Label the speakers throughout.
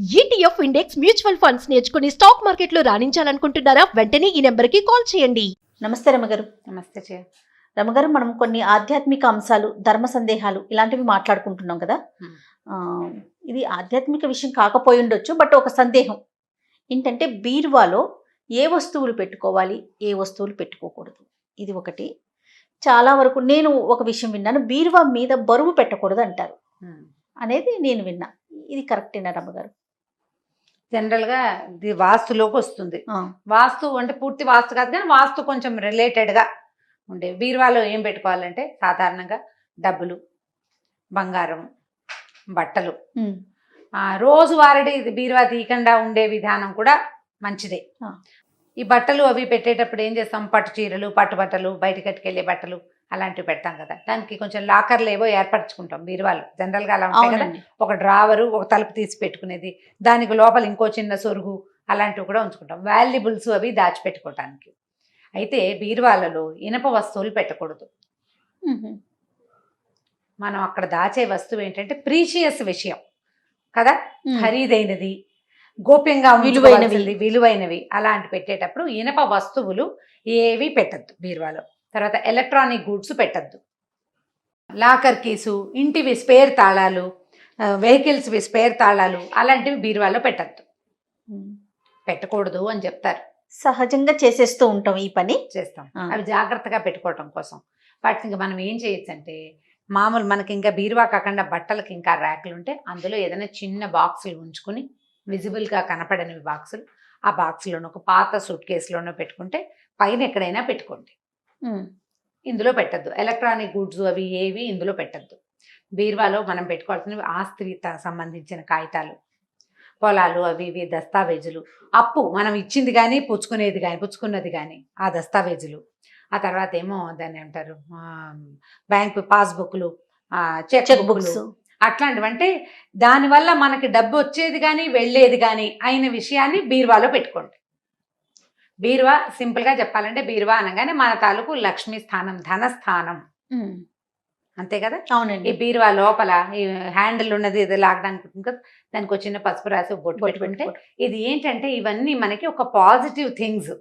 Speaker 1: ETF index mutual funds నేర్చుకుని stock మార్కెట్లో రాణించాలనుకుంటున్నారా? వెంటనే ఈ నెంబర్కి కాల్ చేయండి.
Speaker 2: నమస్తే రమగారు.
Speaker 3: నమస్తే చే.
Speaker 2: రమగారు మనం కొన్ని ఆధ్యాత్మిక అంశాలు ధర్మ సందేహాలు ఇలాంటివి మాట్లాడుకుంటున్నాం కదా?
Speaker 3: Hmm.
Speaker 2: ఇది ఆధ్యాత్మిక విషయం కాకపోయి ఉండొచ్చు బట్ ఒక సందేహం. ఏంటంటే బీరువాలో ఏ వస్తువులు పెట్టుకోవాలి ఏ వస్తువులు పెట్టుకోకూడదు. ఇది ఒకటి. చాలా వరకు నేను ఒక విషయం విన్నాను బీరువా మీద బరువు పెట్టకూడదు అంటారు. అనేది నేను విన్నా. ఇది కరెక్టేనా రమ్మగారు
Speaker 3: జనరల్గా ఇది వాస్తులోకి వస్తుంది. వాస్తు అంటే పూర్తి వాస్తు కాదు కానీ వాస్తు కొంచెం రిలేటెడ్గా ఉండే. బీరువాలో ఏం పెట్టుకోవాలంటే సాధారణంగా డబ్బులు బంగారం బట్టలు. రోజువారీ ఇది బీరువా తీయకుండా ఉండే విధానం కూడా మంచిదే. ఈ బట్టలు అవి పెట్టేటప్పుడు ఏం చేస్తాం? పట్టు చీరలు పట్టు బట్టలు బయట కట్టుకెళ్ళే బట్టలు అలాంటివి పెడతాం కదా. దానికి కొంచెం లాకర్లు ఏవో ఏర్పరచుకుంటాం బీరువాలు. జనరల్గా అలా ఉంటాయి కదా. ఒక డ్రావరు ఒక తలుపు తీసి పెట్టుకునేది దానికి లోపల ఇంకో చిన్న సొరుగు అలాంటివి కూడా ఉంచుకుంటాం. వాల్యుబుల్స్ అవి దాచిపెట్టుకోవటానికి అయితే బీరువాలలో ఇనప వస్తువులు పెట్టకూడదు. మనం అక్కడ దాచే వస్తువు ఏంటంటే ప్రీషియస్ విషయం కదా. ఖరీదైనది గోప్యంగా
Speaker 2: విలువైనవి.
Speaker 3: విలువైనవి. విలువైనవి అలాంటి పెట్టేటప్పుడు ఇనప వస్తువులు ఏవి పెట్టద్దు బీరువాలో. తర్వాత ఎలక్ట్రానిక్ గూడ్స్ పెట్టద్దు. లాకర్ కీసు ఇంటివి స్పేర్ తాళాలు వెహికల్స్వి స్పేర్ తాళాలు అలాంటివి బీరువాలో పెట్టద్దు. పెట్టకూడదు అని చెప్తారు.
Speaker 2: సహజంగా చేసేస్తూ ఉంటాం ఈ పని.
Speaker 3: చేస్తాం. అవి జాగ్రత్తగా పెట్టుకోవటం కోసం. ఇంకా మనం ఏం చేయొచ్చు అంటే మామూలు మనకి ఇంకా బీరువా కాకుండా బట్టలకి ఇంకా ర్యాకులు ఉంటే అందులో ఏదైనా చిన్న బాక్సులు ఉంచుకుని విజిబుల్గా కనపడని బాక్సులు ఆ బాక్స్లోనో ఒక పాత సూట్ కేసులోనో పెట్టుకుంటే పైన ఎక్కడైనా పెట్టుకోండి. ఇందులో పెట్టద్దు. ఎలక్ట్రానిక్ గూడ్స్ అవి ఏవి ఇందులో పెట్టద్దు. బీరువాలో మనం పెట్టుకోవాల్సినవి ఆస్తి సంబంధించిన కాగితాలు పొలాలు అవి ఇవి దస్తావేజులు. అప్పు మనం ఇచ్చింది కానీ పుచ్చుకునేది కానీ పుచ్చుకున్నది కానీ ఆ దస్తావేజులు. ఆ తర్వాత ఏమో దాన్ని ఆ, బ్యాంక్ పాస్బుక్లు చెక్
Speaker 2: బుక్స్
Speaker 3: అట్లాంటివి అంటే దానివల్ల మనకి డబ్బు వచ్చేది కానీ వెళ్ళేది కానీ అయిన విషయాన్ని బీరువాలో పెట్టుకోండి. బీరువా సింపుల్గా చెప్పాలంటే బీరువా అనగానే మన తాలూకు లక్ష్మీ స్థానం ధనస్థానం
Speaker 2: ఉమ్,
Speaker 3: అంతే కదా? ఈ
Speaker 2: అవునండి
Speaker 3: బీరువా లోపల ఈ హ్యాండిల్ ఉన్నది ఇది లాగడానికి కదా? దానికి చిన్న పసుపు రాసి బొట్టు పెట్టుకుంటే. ఇది ఏంటంటే ఇవన్నీ మనకి ఒక పాజిటివ్ థింగ్స్.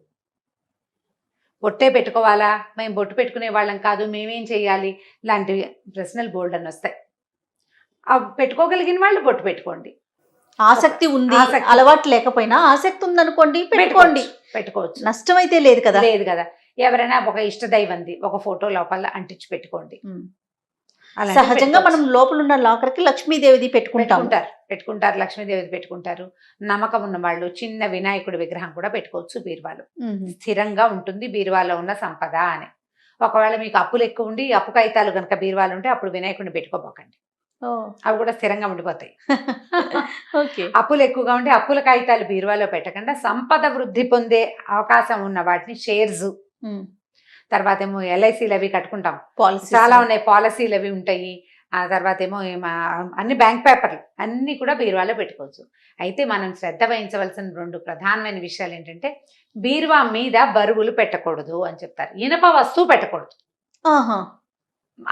Speaker 3: బొట్టే పెట్టుకోవాలా? మేము బొట్టు పెట్టుకునే వాళ్ళం కాదు మేమేం చేయాలి? లాంటివి ప్రశ్నలు బోల్డ్ అని వస్తాయి. అవి పెట్టుకోగలిగిన వాళ్ళు బొట్టు పెట్టుకోండి.
Speaker 2: ఆసక్తి ఉంది. అలవాటు లేకపోయినా ఆసక్తి ఉందనుకోండి పెట్టుకోండి.
Speaker 3: పెట్టుకోవచ్చు.
Speaker 2: నష్టం అయితే లేదు కదా.
Speaker 3: లేదు కదా. ఎవరైనా ఒక ఇష్ట దైవంది ఒక ఫోటో లోపల అంటించి పెట్టుకోండి.
Speaker 2: సహజంగా మనం. లోపల ఉన్న లాకర్కి లక్ష్మీదేవిది పెట్టుకుంటాం
Speaker 3: పెట్టుకుంటారు పెట్టుకుంటారు లక్ష్మీదేవి పెట్టుకుంటారు. నమ్మకం ఉన్న వాళ్ళు చిన్న వినాయకుడి విగ్రహం కూడా పెట్టుకోవచ్చు బీరువాలో. స్థిరంగా ఉంటుంది బీరువాలో ఉన్న సంపద అని. ఒకవేళ మీకు అప్పులు ఎక్కువ ఉండి అప్పు కాగితాలు కనుక బీరువాలు ఉంటే అప్పుడు వినాయకుడిని పెట్టుకోబోకండి. అవి కూడా స్థిరంగా ఉండిపోతాయి.
Speaker 2: ఓకే.
Speaker 3: అప్పులు ఎక్కువగా ఉంటే అప్పుల కాగితాలు బీరువాలో పెట్టకుండా సంపద వృద్ధి పొందే అవకాశం ఉన్న వాటిని షేర్స్. తర్వాత ఏమో ఎల్ఐసీలు అవి కట్టుకుంటాం.
Speaker 2: పాలసీ
Speaker 3: చాలా ఉన్నాయి పాలసీలు అవి ఉంటాయి. ఆ తర్వాత ఏమో అన్ని బ్యాంక్ పేపర్లు అన్ని కూడా బీరువాలో పెట్టుకోవచ్చు. అయితే మనం శ్రద్ధ వహించవలసిన రెండు ప్రధానమైన విషయాలు ఏంటంటే బీరువా మీద బరువులు పెట్టకూడదు అని చెప్తారు. ఇనప వస్తువు పెట్టకూడదు.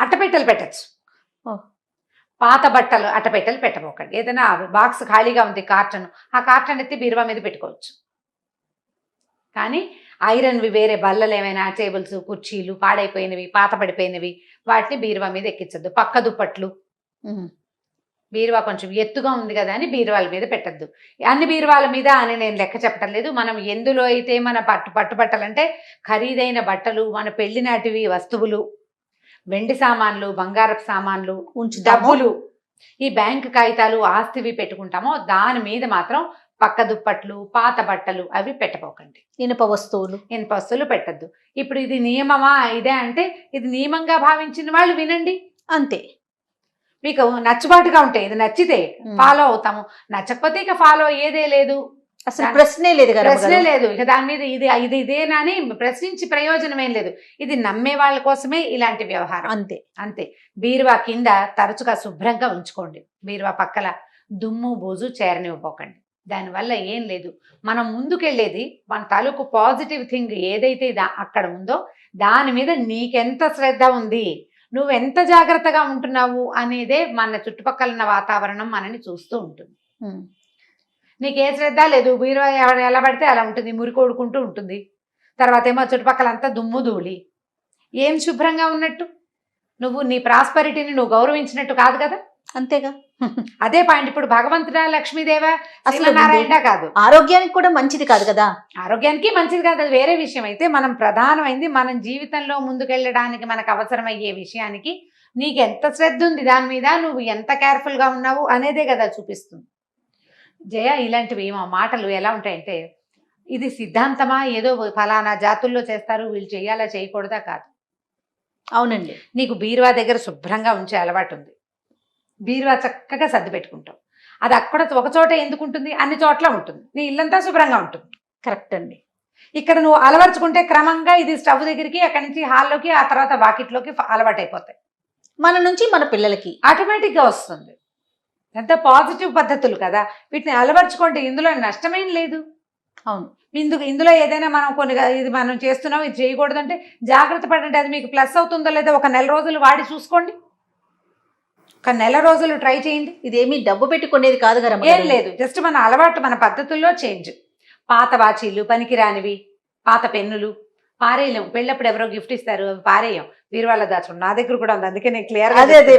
Speaker 3: అట్టపెట్టెలు పెట్టచ్చు. పాత బట్టలు అట్టపెట్టెలు పెట్టబోకండి. ఏదైనా బాక్స్ ఖాళీగా ఉంది కార్టన్ ఆ కార్టన్ ఎత్తి బీరువా మీద పెట్టుకోవచ్చు. కానీ ఐరన్వి వేరే బల్లలు ఏమైనా టేబుల్స్ కుర్చీలు పాడైపోయినవి పాత పడిపోయినవి వాటిని బీరువా మీద ఎక్కించద్దు. పక్క దుప్పట్లు. బీరువా కొంచెం ఎత్తుగా ఉంది కదా అని బీరువాల మీద పెట్టద్దు. అన్ని బీరువాల మీద అని నేను లెక్క చెప్పటం లేదు. మనం ఎందులో అయితే మన పట్టు పట్టు బట్టలు అంటే ఖరీదైన బట్టలు మన పెళ్ళి నాటివి వస్తువులు వెండి సామాన్లు బంగారపు సామాన్లు
Speaker 2: ఉంచుతాము
Speaker 3: డబ్బులు. ఈ బ్యాంక్ కాగితాలు ఆస్తివి పెట్టుకుంటామో దాని మీద మాత్రం పక్క దుప్పట్లు పాత బట్టలు అవి పెట్టపోకండి.
Speaker 2: ఇనుప వస్తువులు.
Speaker 3: ఇనుప వస్తువులు పెట్టద్దు. ఇప్పుడు ఇది నియమమా? ఇదే అంటే ఇది నియమంగా భావించిన వాళ్ళు వినండి.
Speaker 2: అంతే.
Speaker 3: మీకు నచ్చుబాటుగా ఉంటాయి ఇది నచ్చితే. ఫాలో అవుతాము. నచ్చకపోతే ఇక ఫాలో అయ్యేదే లేదు.
Speaker 2: అసలు ప్రశ్నే లేదు కదా
Speaker 3: ప్రశ్నే. లేదు. ఇక దాని మీద ఇది ఇది ఇదేనా అని ప్రశ్నించి ప్రయోజనం ఏం లేదు. ఇది నమ్మే వాళ్ళ కోసమే ఇలాంటి వ్యవహారం.
Speaker 2: అంతే.
Speaker 3: అంతే. బీరువా కింద తరచుగా శుభ్రంగా ఉంచుకోండి. బీరువా పక్కల దుమ్ము బూజు చేరనివ్వకండి దానివల్ల ఏం లేదు. మనం ముందుకెళ్ళేది మన తాలూకు పాజిటివ్ థింగ్ ఏదైతే అక్కడ ఉందో దాని మీద నీకెంత శ్రద్ధ ఉంది నువ్వు ఎంత జాగ్రత్తగా ఉంటున్నావు అనేదే మన చుట్టుపక్కల ఉన్న వాతావరణం మనని చూస్తూ ఉంటుంది. నీకు ఏ శ్రద్ధ లేదు? బీరువా ఎవరు ఎలా పడితే అలా ఉంటుంది. మురికి కొడుకుంటూ ఉంటుంది. తర్వాత ఏమో చుట్టుపక్కలంతా దుమ్ము ధూళి. ఏం శుభ్రంగా ఉన్నట్టు? నువ్వు నీ ప్రాస్పరిటీని నువ్వు గౌరవించినట్టు కాదు కదా?
Speaker 2: అంతేగా.
Speaker 3: అదే పాయింట్. ఇప్పుడు భగవంతుడా లక్ష్మీదేవ?
Speaker 2: అసలు
Speaker 3: నారాయణ కాదు.
Speaker 2: ఆరోగ్యానికి కూడా మంచిది కాదు కదా?
Speaker 3: ఆరోగ్యానికి మంచిది కాదు. అది వేరే విషయం. అయితే మనం ప్రధానమైంది మనం జీవితంలో ముందుకెళ్ళడానికి మనకు అవసరమయ్యే విషయానికి నీకు ఎంత శ్రద్ధ ఉంది? దాని మీద నువ్వు ఎంత careful గా ఉన్నావు? అనేదే కదా చూపిస్తుంది. జయ ఇలాంటివి ఏమో మాటలు ఎలా ఉంటాయంటే ఇది సిద్ధాంతమా? ఏదో ఫలానా జాతుల్లో చేస్తారు వీళ్ళు చేయాలా చేయకూడదా కాదు.
Speaker 2: అవునండి.
Speaker 3: నీకు బీరువా దగ్గర శుభ్రంగా ఉంచే అలవాటు ఉంది. బీరువా చక్కగా సర్ది పెట్టుకుంటావు. అది అక్కడ ఒక చోట ఎందుకు ఉంటుంది? అన్ని చోట్ల ఉంటుంది. నీ ఇల్లంతా శుభ్రంగా ఉంటుంది.
Speaker 2: కరెక్ట్ అండి.
Speaker 3: ఇక్కడ నువ్వు అలవర్చుకుంటే క్రమంగా ఇది స్టవ్ దగ్గరికి అక్కడి నుంచి హాల్లోకి ఆ తర్వాత వాకిట్లోకి అలవాటు అయిపోతాయి
Speaker 2: మన నుంచి మన పిల్లలకి.
Speaker 3: ఆటోమేటిక్గా వస్తుంది. ఎంత పాజిటివ్ పద్ధతులు కదా. వీటిని అలవర్చుకుంటే ఇందులో నష్టమేం లేదు.
Speaker 2: అవును.
Speaker 3: ఇందుకు ఇందులో ఏదైనా మనం కొన్ని ఇది మనం చేస్తున్నాం ఇది చేయకూడదంటే జాగ్రత్త పడండి. అది మీకు ప్లస్ అవుతుందో లేదో ఒక నెల రోజులు వాడి చూసుకోండి. ఒక నెల రోజులు ట్రై చేయండి.
Speaker 2: ఇదేమి డబ్బు పెట్టుకునేది కాదు కదా
Speaker 3: ఏం లేదు. జస్ట్ మన అలవాటు మన పద్ధతుల్లో చేంజ్. పాత వాచీలు పనికిరానివి పాత పెన్నులు. పారేయలేము. పెళ్ళప్పుడు ఎవరో గిఫ్ట్ ఇస్తారు అవి పారేయం. బీరువాళ్ళ దాచుకోండి నా దగ్గర కూడా ఉంది. అందుకే నేను క్లియర్
Speaker 2: అదే అదే.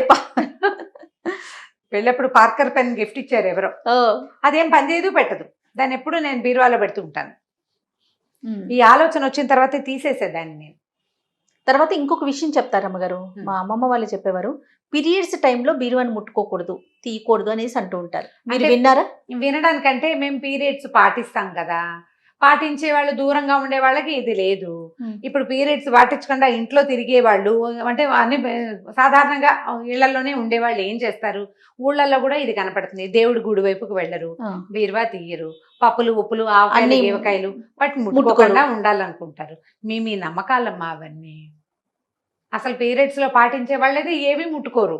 Speaker 3: పెళ్ళప్పుడు పార్కర్ పెన్ గిఫ్ట్ ఇచ్చారు ఎవరో. అదేం పని చేయదు పెట్టదు. దాన్ని ఎప్పుడు నేను బీరువాలో పెడుతూ ఉంటాను.
Speaker 2: ఉమ్.
Speaker 3: ఈ ఆలోచన వచ్చిన తర్వాతే తీసేసేదాన్ని నేను.
Speaker 2: తర్వాత ఇంకొక విషయం చెప్తారు అమ్మగారు.
Speaker 3: Hmm.
Speaker 2: మా అమ్మమ్మ వాళ్ళు చెప్పేవారు పీరియడ్స్ టైంలో బీరువాని ముట్టుకోకూడదు తీయకూడదు అనేసి అంటూ ఉంటారు. మీరు విన్నారా?
Speaker 3: వినడానికంటే మేము పీరియడ్స్ పాటిస్తాం కదా. పాటించే వాళ్ళు దూరంగా ఉండే వాళ్ళకి ఇది లేదు. ఇప్పుడు పీరియడ్స్ పాటించకుండా ఇంట్లో తిరిగే వాళ్ళు అంటే అన్ని సాధారణంగా ఇళ్ళలోనే ఉండేవాళ్ళు ఏం చేస్తారు? ఊళ్ళల్లో కూడా ఇది కనపడుతుంది. దేవుడి గుడి వైపుకు వెళ్ళరు. బీరువా తీయరు పప్పులు ఉప్పులు ఆవకాయలు ఏవకాయలు వాటిని
Speaker 2: ముట్టుకోరు.
Speaker 3: ముట్టుకోకుండా ఉండాలనుకుంటారు. మీ మీ నమ్మకాలమ్మా అవన్నీ. అసలు పీరియడ్స్లో పాటించే వాళ్ళైతే ఏవి ముట్టుకోరు.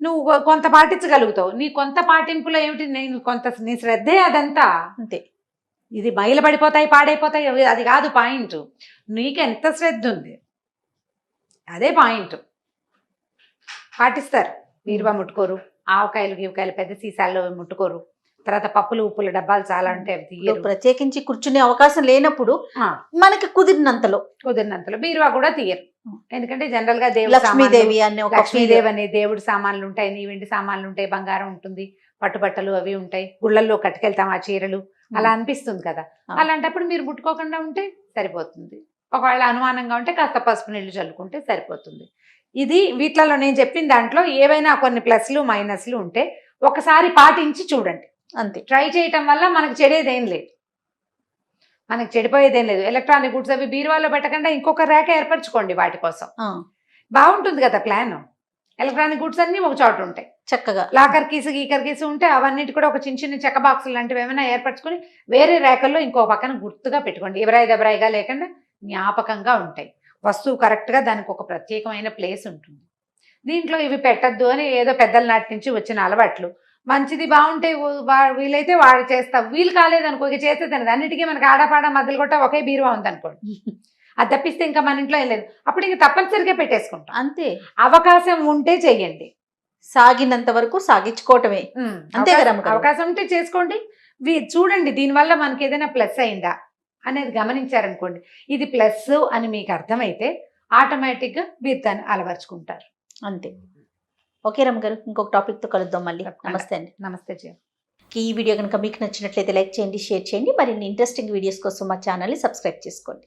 Speaker 3: నువ్వు కొంత పాటించగలుగుతావు. నీ కొంత పాటింపులో ఏమిటి? నేను కొంత నీ శ్రద్ధే అదంతా.
Speaker 2: అంతే.
Speaker 3: ఇది బయలుపడిపోతాయి పాడైపోతాయి అది కాదు పాయింట్. నీకు ఎంత శ్రద్ధ ఉంది? అదే పాయింట్. పాటిస్తారు. బీరువా ముట్టుకోరు. ఆవకాయలు గీవకాయలు పెద్ద సీసాల్లో ముట్టుకోరు. తర్వాత పప్పులు ఉప్పుల డబ్బాలు చాలా ఉంటే అవి
Speaker 2: ఇప్పుడు
Speaker 3: తీయరు.
Speaker 2: ప్రత్యేకించి కూర్చునే అవకాశం లేనప్పుడు మనకి కుదిరినంతలో.
Speaker 3: కుదిరినంతలో బీరువా కూడా తీయరు. ఎందుకంటే జనరల్గా దేవుడి
Speaker 2: లక్ష్మీదేవి అనే
Speaker 3: లక్ష్మీదేవి అనే దేవుడి సామాన్లు ఉంటాయి నీ వెండి సామాన్లు ఉంటాయి బంగారం ఉంటుంది పట్టుబట్టలు అవి ఉంటాయి. గుళ్ళల్లో కట్టుకెళ్తాం ఆ చీరలు. అలా అనిపిస్తుంది కదా. అలాంటప్పుడు మీరు ముట్టుకోకుండా ఉంటే సరిపోతుంది. ఒకవేళ అనుమానంగా ఉంటే కాస్త పసుపు నీళ్ళు చల్లుకుంటే సరిపోతుంది. ఇది వీటిలలో నేను చెప్పిన దాంట్లో ఏవైనా కొన్ని ప్లస్లు మైనస్లు ఉంటే ఒకసారి పాటించి చూడండి.
Speaker 2: అంతే.
Speaker 3: ట్రై చేయటం వల్ల మనకు చెడేదేం లేదు. మనకు చెడిపోయేదేం లేదు. ఎలక్ట్రానిక్ గుడ్స్ అవి బీరువాలో పెట్టకుండా ఇంకొక రేఖ ఏర్పరచుకోండి వాటి కోసం. బాగుంటుంది కదా ప్లాన్. ఎలక్ట్రానిక్ గుడ్స్ అన్ని ఒక చోట ఉంటాయి.
Speaker 2: చక్కగా.
Speaker 3: లాకర్ కీసు గీకర్ కీసు ఉంటే అవన్నిటి కూడా ఒక చిన్న చిన్న చెక్క బాక్సులు లాంటివి ఏమైనా ఏర్పరచుకొని వేరే రేఖల్లో ఇంకో పక్కన గుర్తుగా పెట్టుకోండి. ఎవరాయి దెబరాయిగా లేకుండా జ్ఞాపకంగా ఉంటాయి. వస్తువు కరెక్ట్గా దానికి ఒక ప్రత్యేకమైన ప్లేస్ ఉంటుంది. దీంట్లో ఇవి పెట్టద్దు అని ఏదో పెద్దల నాటి నుంచి వచ్చిన అలవాట్లు. మంచిది బాగుంటే వీలైతే వాడు చేస్తా. వీలు కాలేదనుకో ఇక చేస్తే తినదు. అన్నిటికీ మనకి ఆడపాడ మధ్యలో కొట్ట ఒకే బీరువా ఉందనుకోండి. అది తప్పిస్తే ఇంకా మన ఇంట్లో ఏం లేదు. అప్పుడు ఇంక తప్పనిసరిగా పెట్టేసుకుంటాం.
Speaker 2: అంతే.
Speaker 3: అవకాశం ఉంటే చెయ్యండి
Speaker 2: సాగినంత వరకు సాగించుకోవటమే. అంతే కదా
Speaker 3: అవకాశం- ఉంటే చేసుకోండి. వీ- చూడండి దీనివల్ల మనకి ఏదైనా ప్లస్ అయిందా అనేది గమనించారనుకోండి. ఇది ప్లస్ అని మీకు అర్థమైతే ఆటోమేటిక్గా మీరు దాన్ని అలవర్చుకుంటారు.
Speaker 2: అంతే. ఓకే రమ్మ గారు ఇంకొక టాపిక్తో కలుద్దాం మళ్ళీ. నమస్తే అండి.
Speaker 3: నమస్తే జయ
Speaker 2: ఈ వీడియో కనుక మీకు నచ్చినట్లయితే లైక్ చేయండి షేర్ చేయండి. మరిన్ని ఇంట్రెస్టింగ్ వీడియోస్ కోసం మా ఛానల్ని సబ్స్క్రైబ్ చేసుకోండి.